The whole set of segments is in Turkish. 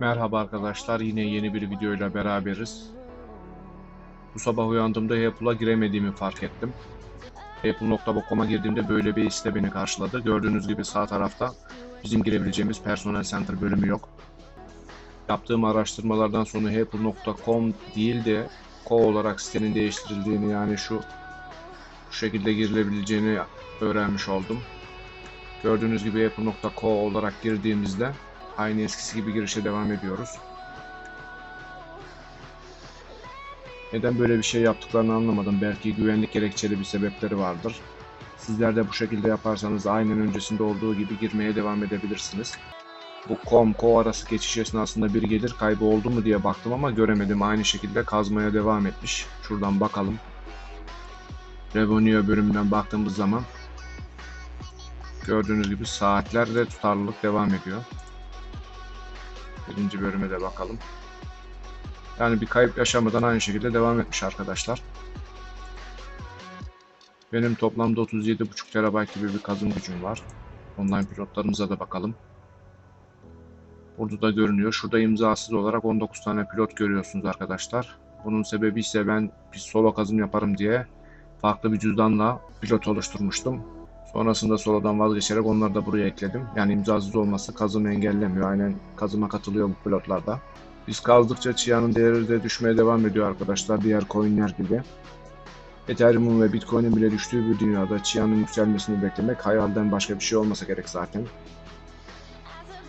Merhaba arkadaşlar, yine yeni bir videoyla beraberiz. Bu sabah uyandığımda Apple'a giremediğimi fark ettim. Apple.com'a girdiğimde böyle bir site beni karşıladı. Gördüğünüz gibi sağ tarafta bizim girebileceğimiz Personal Center bölümü yok. Yaptığım araştırmalardan sonra Apple.com değil de Co olarak sitenin değiştirildiğini yani şu, şu şekilde girilebileceğini öğrenmiş oldum. Gördüğünüz gibi Apple.co olarak girdiğimizde aynı eskisi gibi girişe devam ediyoruz. Neden böyle bir şey yaptıklarını anlamadım. Belki güvenlik gerekçeli bir sebepleri vardır. Sizler de bu şekilde yaparsanız aynen öncesinde olduğu gibi girmeye devam edebilirsiniz. Bu com, co arası geçiş esnasında bir gelir kaybı oldu mu diye baktım ama göremedim. Aynı şekilde kazmaya devam etmiş. Şuradan bakalım. Revenue bölümünden baktığımız zaman gördüğünüz gibi saatlerle tutarlılık devam ediyor. Birinci bölüme de bakalım. Yani bir kayıp yaşamadan aynı şekilde devam etmiş arkadaşlar. Benim toplamda 37.5 TB gibi bir kazım gücüm var. Online pilotlarımıza da bakalım. Burada da görünüyor. Şurada imzasız olarak 19 tane pilot görüyorsunuz arkadaşlar. Bunun sebebi ise ben bir solo kazım yaparım diye farklı bir cüzdanla pilot oluşturmuştum. Sonrasında solodan vazgeçerek onları da buraya ekledim. Yani imzasız olması kazımı engellemiyor. Aynen kazıma katılıyor bu pilotlarda. Biz kazdıkça Chia'nın değeri de düşmeye devam ediyor arkadaşlar diğer coinler gibi. Ethereum ve Bitcoin'in bile düştüğü bir dünyada Chia'nın yükselmesini beklemek hayalden başka bir şey olmasa gerek zaten.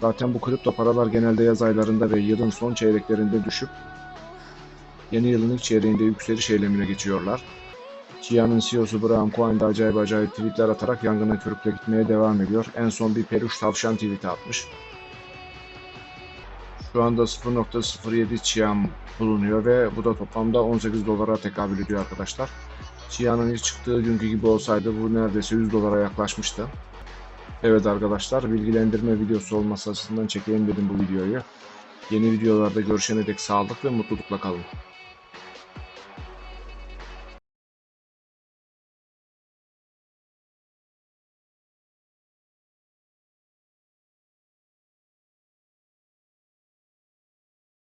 Zaten bu kripto paralar genelde yaz aylarında ve yılın son çeyreklerinde düşüp yeni yılın ilk çeyreğinde yükseliş eylemine geçiyorlar. Chia'nın CEO'su Graham Cohen de acayip acayip tweetler atarak yangına körükle gitmeye devam ediyor. En son bir peluş tavşan tweeti atmış. Şu anda 0.07 Chia'm bulunuyor ve bu da toplamda 18 dolara tekabül ediyor arkadaşlar. Chia'nın ilk çıktığı günkü gibi olsaydı bu neredeyse 100 dolara yaklaşmıştı. Evet arkadaşlar bilgilendirme videosu olması açısından çekeyim dedim bu videoyu. Yeni videolarda görüşene dek sağlık ve mutlulukla kalın.